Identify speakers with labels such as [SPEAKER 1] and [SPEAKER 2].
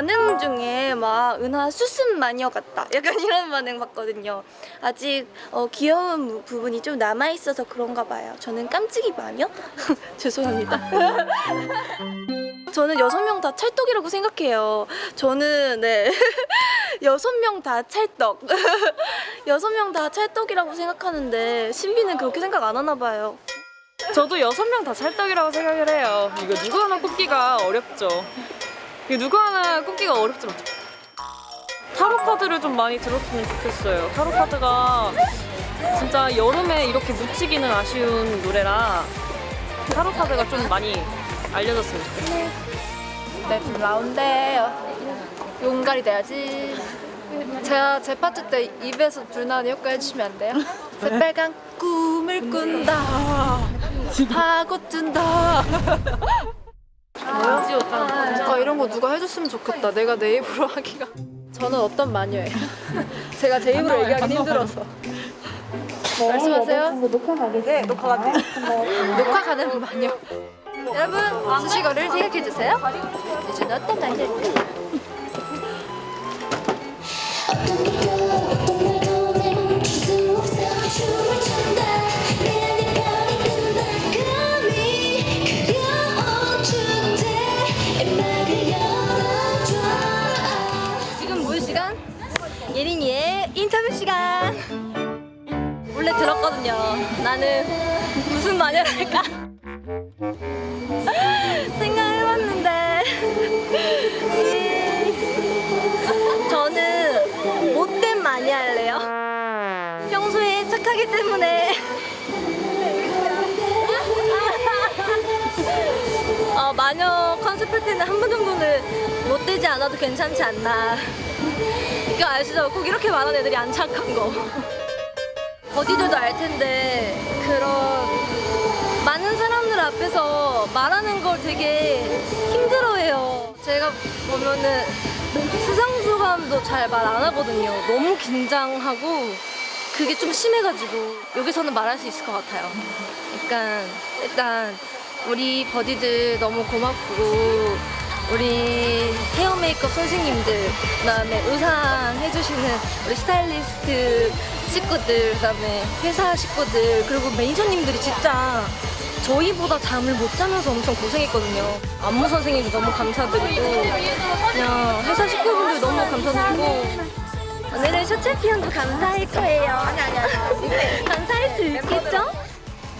[SPEAKER 1] 반응 중에 막 은하 수습 마녀 같다. 약간 이런 반응 봤거든요. 아직 어, 귀여운 부- 부분이 좀 남아있어서 그런가 봐요. 저는 깜찍이 마녀? 죄송합니다. 저는 여섯 명 다 찰떡이라고 생각해요. 저는 네. 여섯 명 다 찰떡. 여섯 명 다 찰떡이라고 생각하는데 신비는 그렇게 생각 안 하나 봐요.
[SPEAKER 2] 저도 여섯 명 다 찰떡이라고 생각을 해요. 이거 누구 하나 꼽기가 어렵죠. 누구 하나 꼽기가 어렵죠. 타로 카드를 좀 많이 들었으면 좋겠어요. 타로 카드가 진짜 여름에 이렇게 묻히기는 아쉬운 노래라 타로 카드가 좀 많이 알려졌으면 좋겠어요.
[SPEAKER 3] 네, 라운데요. 용갈이 돼야지. 제가 제 파트 때 입에서 불 나는 효과 해주시면 안 돼요? 새빨간 꿈을 꾼다. 하고 뜬다. 뭐요? 아, 이런 거 누가 해줬으면 좋겠다. 내가 내 입으로 하기가. 저는 어떤 마녀예요? 제가 제 입으로 얘기하기 힘들어서. 말씀하세요. 네, 녹화 가네. 녹화 가는 마녀. 여러분 수식어를 생각해 주세요. 이제는 어떤 마녀일까?
[SPEAKER 1] 예린이의 인터뷰 시간. 원래 들었거든요. 나는 무슨 마녀랄까? 생각해봤는데 음, 저는 못된 마녀 할래요. 평소에 착하기 때문에 어, 마녀 컨셉 할 때는 한 번 정도는 못되지 않아도 괜찮지 않나. 이거 아시죠? 꼭 이렇게 말하는 애들이 안 착한 거. 버디들도 알 텐데 그런 많은 사람들 앞에서 말하는 걸 되게 힘들어해요. 제가 보면은 수상소감도 잘 말 안 하거든요. 너무 긴장하고 그게 좀 심해가지고 여기서는 말할 수 있을 것 같아요. 약간 일단 우리 버디들 너무 고맙고 우리 헤어 메이크업 선생님들 그다음에 의상 해주시는 우리 스타일리스트 식구들 그다음에 회사 식구들 그리고 매니저님들이 진짜 저희보다 잠을 못 자면서 엄청 고생했거든요. 안무 선생님도 너무 감사드리고 그냥 회사 식구분들 너무 감사드리고 오늘은 셔츠 피언도 감사할 거예요. 아니 아니 아니. 감사할 수 있겠죠?